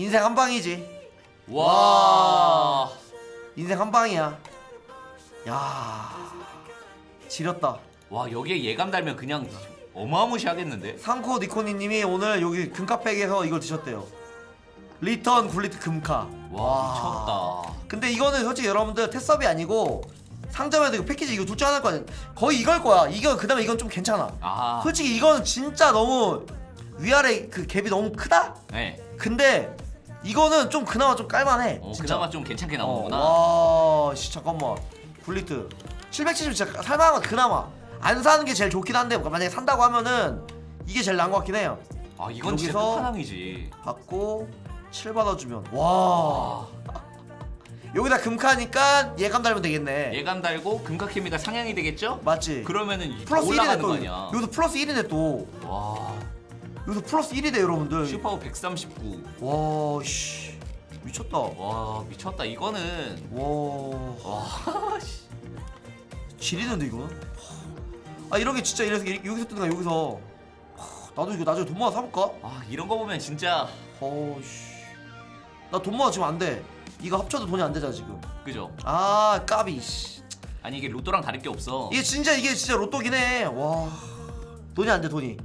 인생 한 방이지 와. 인생 한 방이야 야 지렸다 와 여기에 예감 달면 그냥 어마무시하겠는데? 상코 니코니 님이 오늘 여기 금카팩에서 이걸 드셨대요 리턴 굴리트 금카 와 미쳤다. 근데 이거는 솔직히 여러분들 테스업이 아니고 상점에도 이거 패키지 이거 둘중 하나일 거 아니야 거의 이걸 거야 이거 그 다음에 이건 좀 괜찮아 아. 솔직히 이거는 진짜 너무 위아래 그 갭이 너무 크다? 네. 근데 이거는 좀 그나마 좀 깔만해 어, 진짜 그나마 좀 괜찮게 나오는구나. 어, 와, 씨 잠깐만. 굴리트 770 진짜 살만한 건 그나마 안 사는 게 제일 좋긴 한데 만약에 산다고 하면은 이게 제일 나은 것 같긴 해요. 아 이건 진짜 여기서- 끝판왕이지. 받고 7 받아주면 와. 여기다 금카니까 예감 달면 되겠네. 예감 달고 금카케미가 상향이 되겠죠? 맞지? 그러면은 이- 플러스 1이네 올라가는 또. 거 아니야? 여기서 플러스 1이네 또. 와 여기서 플러스 1이네 여러분들. 슈퍼 139. 와, 씨. 미쳤다. 와. 와 미쳤다 이거는. 와 씨. 지리는데 이거는? 아 이런 게 진짜 이래서 이- 여기서 뜨는 거야 여기서 하, 나도 이거 나중에 돈 모아 사볼까? 아 이런 거 보면 진짜 어씨 나 돈 모아 지금 안돼 이거 합쳐도 돈이 안 되잖아 지금 그죠? 아 까비 씨. 아니 이게 로또랑 다를 게 없어. 이게 진짜 이게 진짜 로또긴 해와 돈이 안 돼 돈이